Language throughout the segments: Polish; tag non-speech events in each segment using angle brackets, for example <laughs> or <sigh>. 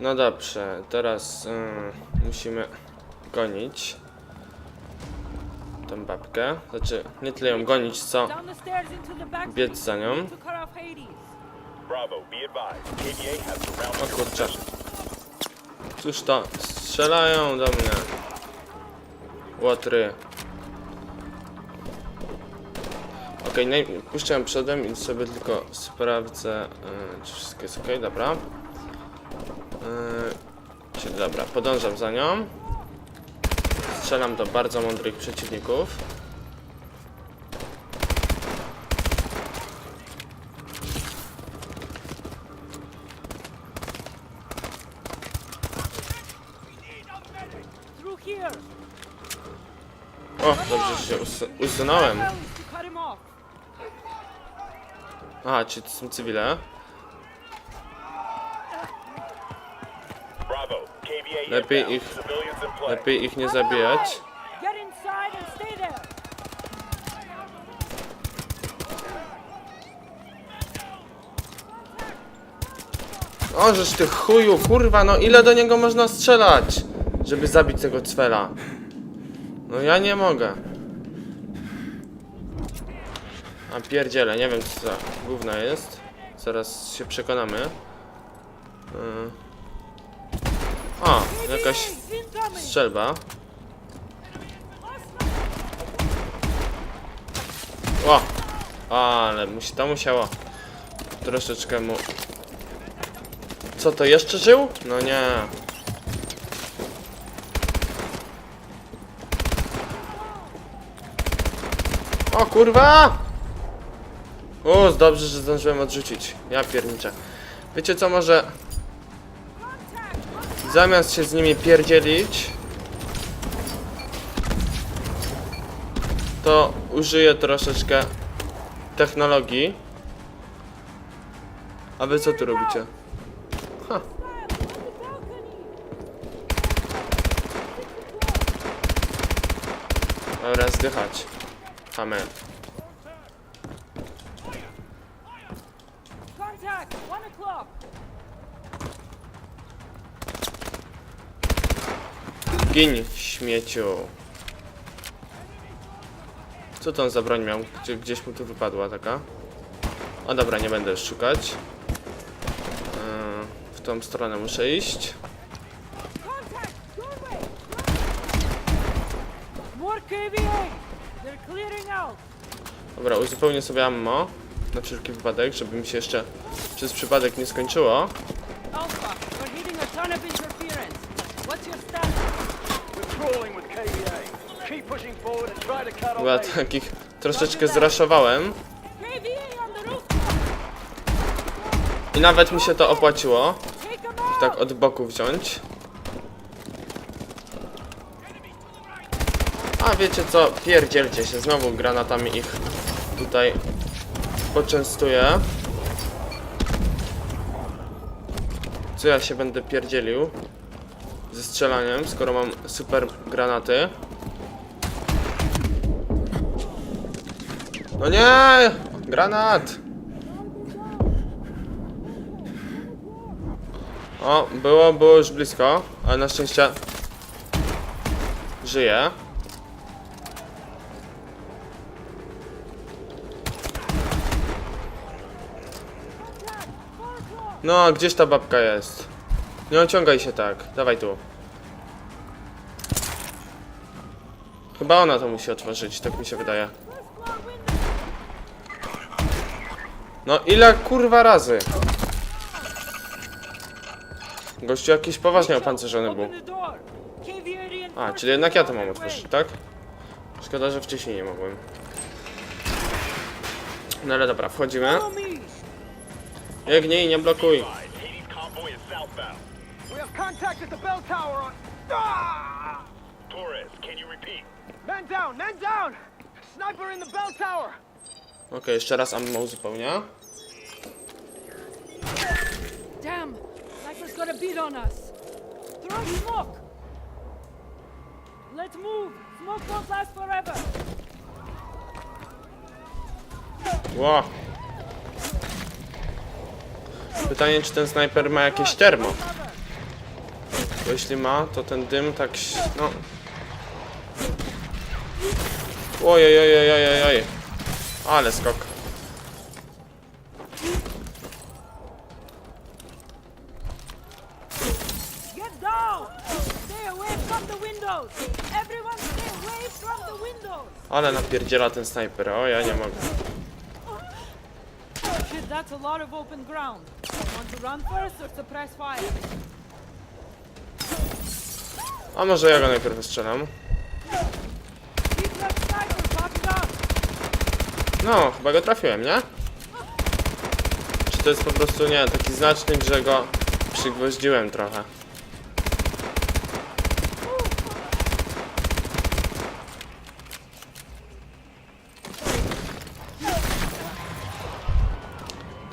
No dobrze, teraz ym, musimy gonić tą babkę. Znaczy, nie tyle ją gonić, co biec za nią. O kurczę. Cóż to? Strzelają do mnie. Łotry. Okej, okay, puszczam przodem i sobie tylko sprawdzę, y, czy wszystko jest ok, dobra. Y, czyli dobra, podążam za nią. Strzelam do bardzo mądrych przeciwników. O, dobrze, że się us usunąłem. Aha, czy to są cywile? Bravo, KVA Lepiej ich-. Lepiej ich nie zabijać. O, żeż ty chuju, kurwa, no ile do niego można strzelać, żeby zabić tego cwela? No ja nie mogę. A pierdziele, nie wiem co za jest. Zaraz się przekonamy. Yy. O, jakaś strzelba. O! Ale musi, to musiało troszeczkę mu... Co to, jeszcze żył? No nie. O kurwa! O, dobrze, że zdążyłem odrzucić. Ja pierniczę. Wiecie co, może... Zamiast się z nimi pierdzielić... To użyję troszeczkę technologii. A wy co tu robicie? Ha. Dobra, zdychać. Amen. Gin, śmieciu. Co to on za broń miał? Gdzie, gdzieś mu tu wypadła taka. O dobra, nie będę już szukać. Yy, w tą stronę muszę iść. Dobra, uzupełnię sobie ammo. Na wszelki wypadek, żeby mi się jeszcze przez przypadek nie skończyło. Alpha, we're hitting a ton of Hades. takich troszeczkę zraszowałem. I nawet mi się to opłaciło. Tak od boku wziąć. A wiecie co? Pierdzielcie się. Znowu granatami ich tutaj poczęstuję. Co ja się będę pierdzielił ze strzelaniem, skoro mam super granaty. No nie! Granat! O, było, było już blisko, ale na szczęście żyje. No, gdzieś ta babka jest. Nie ociągaj się tak, dawaj tu. Chyba ona to musi otworzyć, tak mi się wydaje. No ile kurwa razy? Gościu jakiś poważnie opancerzony był. A, czyli jednak ja to mam otworzyć, tak? Szkoda, że wcześniej nie mogłem. No ale dobra, wchodzimy. Biegnij, nie blokuj. At the bell tower on. Ah! Torres, can you repeat? Men down, men down! Sniper in the bell tower! Okej, jeszcze raz ammo uzupełnia. Damn. Sniper's got a beat on us. Throw smoke. Let's move. Smoke won't last forever. Ło. Pytanie, czy ten snajper ma jakieś termo? Bo jeśli ma, to ten dym tak... no... Ojej, ojej, ojej, ojej. Ale skok. Ale napierdziela ten snajper. O, ja nie mogę. Shit, that's a lot of open ground. Want to run first or suppress fire? A może ja go najpierw strzelam? Keep that sniper popping up! No, chyba go trafiłem, nie? Czy to jest po prostu, nie, taki znacznik, że go przygwoździłem trochę.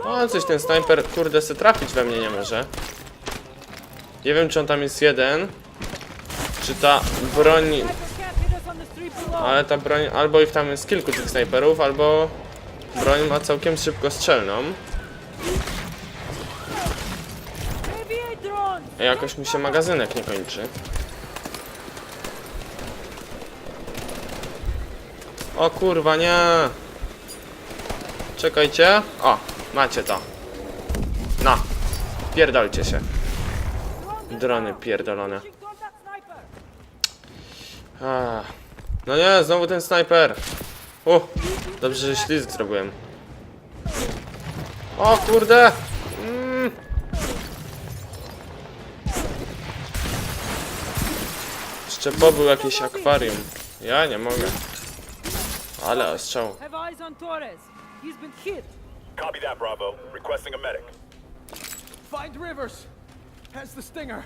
O, coś ten snajper, kurde, se trafić we mnie nie może. Nie wiem, czy on tam jest jeden, czy ta broń ale ta broń, albo ich tam jest kilku tych snajperów, albo broń ma całkiem szybko strzelną. Jakoś mi się magazynek nie kończy. O kurwa, nie! Czekajcie. O, macie to. No, pierdolcie się. Drony pierdolone. Pushing toward that sniper! Ah. No nie, znowu ten snajper. U, dobrze, że ślizg zrobiłem. O kurde! Mm. Jeszcze pobył jakieś akwarium. Ja nie mogę. Ale ostrzał. Copy that, Bravo. Requesting a medic. Find Rivers. Has the stinger.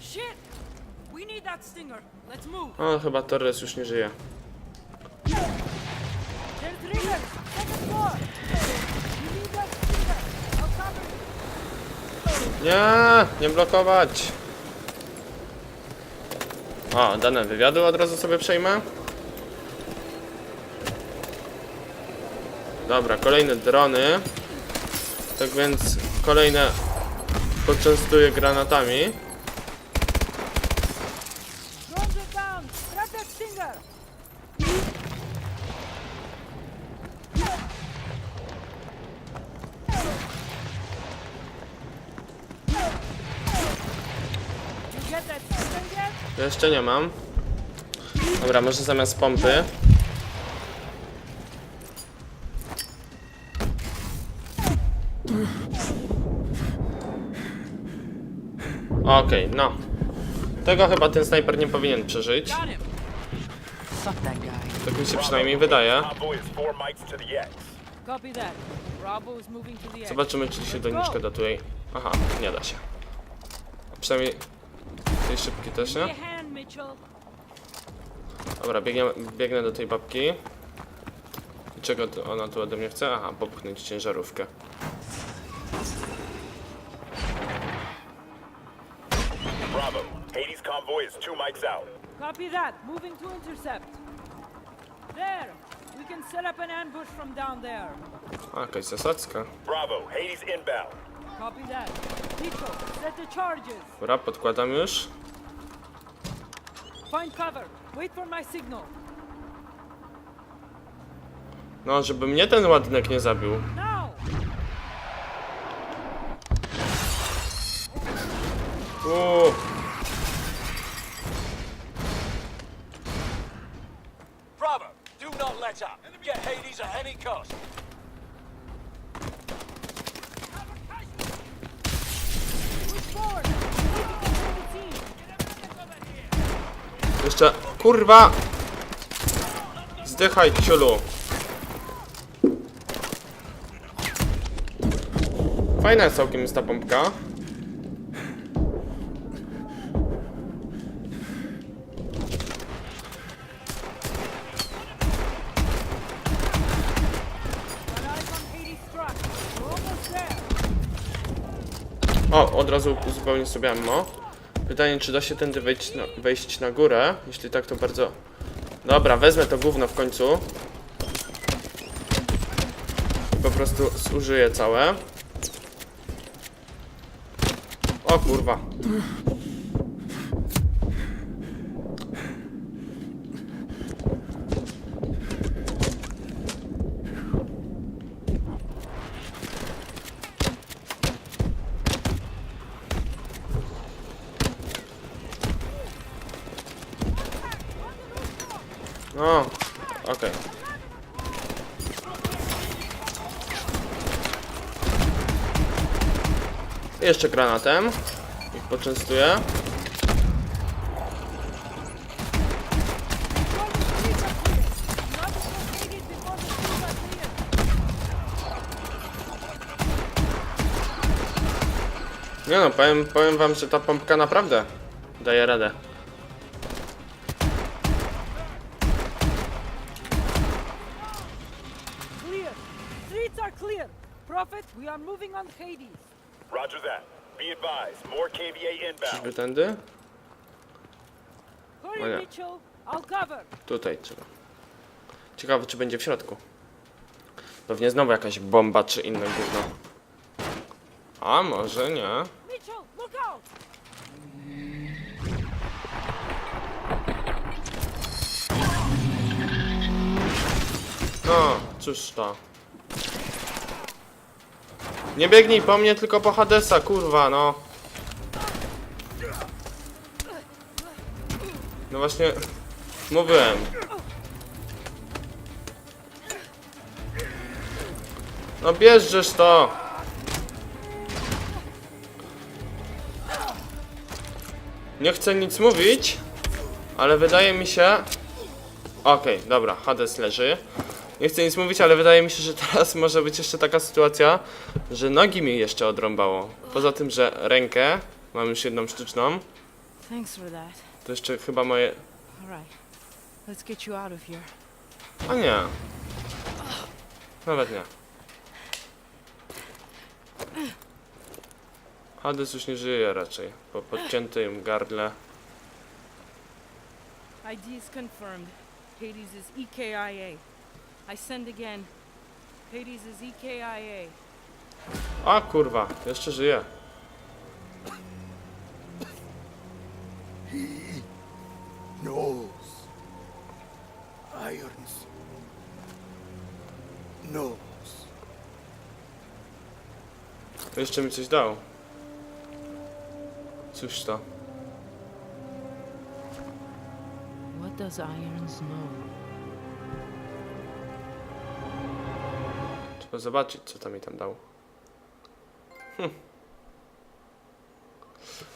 Shit! O, chyba Torres już nie żyje. Nie, nie blokować. O, dane wywiadu od razu sobie przejmę. Dobra, kolejne drony. Tak więc kolejne poczęstuję granatami. Jeszcze nie mam. Dobra, może zamiast pompy. Okej, no. Tego chyba ten snajper nie powinien przeżyć. Tak mi się przynajmniej wydaje. Zobaczymy, czy się doniczka datuje. Aha, nie da się. Przynajmniej tej szybki też, nie? Dobra, biegnie, biegnę do tej babki. I czego tu, ona tu ode mnie chce? Aha, popchnąć ciężarówkę. Bravo. Hades convoy is two mics out. Copy that. Moving to intercept. There. We can set up an ambush from down there. A, jakaś zasadzka. Bravo. Hades inbound. Copy that. Mitchell, set the charges. Dobra, podkładam już. Find cover. Wait for my signal. No, żeby mnie ten ładunek nie zabił. Now. Uuu. Bravo. Do not let up. Get Hades at any cost. Push forward. Jeszcze, kurwa! Zdychaj, ciulu. Fajna całkiem jest ta pompka. O, od razu uzupełnię sobie ammo. Pytanie, czy da się tędy wejść na, wejść na górę? Jeśli tak, to bardzo... Dobra, wezmę to gówno w końcu. I po prostu zużyję całe. O kurwa. No, okej. Jeszcze granatem. Ich poczęstuję. Nie no, powiem, powiem wam, że ta pompka naprawdę daje radę. Prophet, we are moving on Hades. Roger that. Be advised, more KVA inbound. Tędy? Hurry, yeah. Mitchell. I'll cover. Tutaj trzeba. Ciekawe, czy będzie w środku. Pewnie znowu jakaś bomba czy inne gówno. A może nie? Mitchell, look out! No, cóż to. Nie biegnij po mnie, tylko po Hadesa, kurwa, no. No właśnie, mówiłem. No bierzesz to. Nie chcę nic mówić, ale wydaje mi się... Okej, dobra, Hades leży. Nie chcę nic mówić, ale wydaje mi się, że <laughs> teraz może być jeszcze taka sytuacja, że nogi mi jeszcze odrąbało. Poza tym, że rękę mam już jedną sztuczną, Thanks for that. to jeszcze chyba moje... All right. Let's get you out of here. A nie. Nawet nie. Hades już nie żyje raczej. Po podciętym gardle. ID is confirmed. Hades is EKIA. I send again. Hades is EKIA. A kurwa, jeszcze żyje. knows. Irons knows. Jeszcze mi coś dał. Cóż to? What does Irons know? Trzeba zobaczyć, co tam mi tam dał. Hm.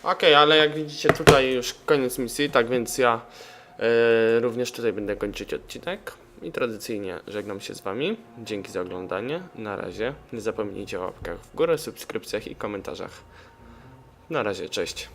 Okej, ale jak widzicie tutaj już koniec misji, tak więc ja e, również tutaj będę kończyć odcinek. I tradycyjnie żegnam się z Wami. Dzięki za oglądanie. Na razie. Nie zapomnijcie o łapkach w górę, subskrypcjach i komentarzach. Na razie, cześć.